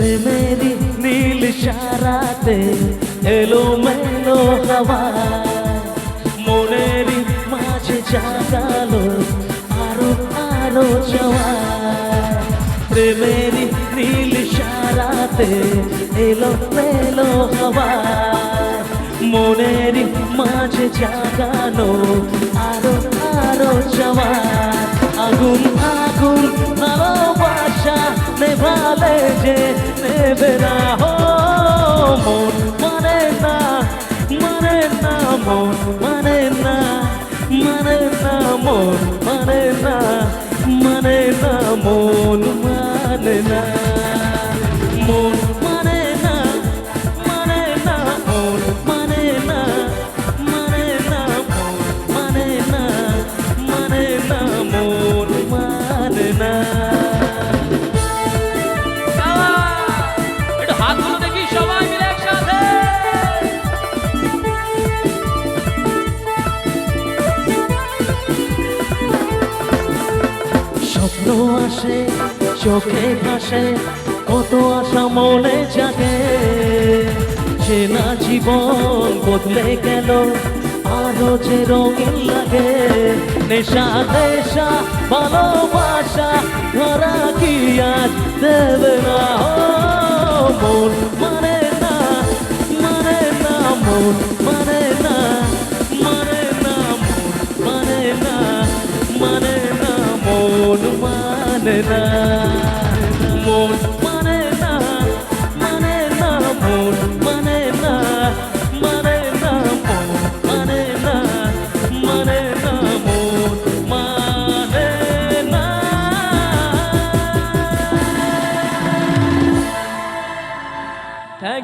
প্রেমেরই নীল সারাতে এলো মেলো হাওয়া মনেরই মাঝে জাগালো আরও আরও চাওয়া প্রেমেরই নীল সারাতে এলো মেলো হাওয়া মনেরই মাঝে জাগানো আরও নেভালে যে নেবে না হো, মন মানে না মানে না মন মানে না মানে না মন মানে না মানে না মন মানে না। আসে, চোখে ভাসে কত আশা মনে জাগে। চেনা জীবন বদলে গেল, আরও যে রঙিন লাগে। নেশা নেশা, ভালোবাসা, ধরা কি আজ দেবে না? মন মানে না মানে না মন মানে না মানে না মন মানে না মানে না মন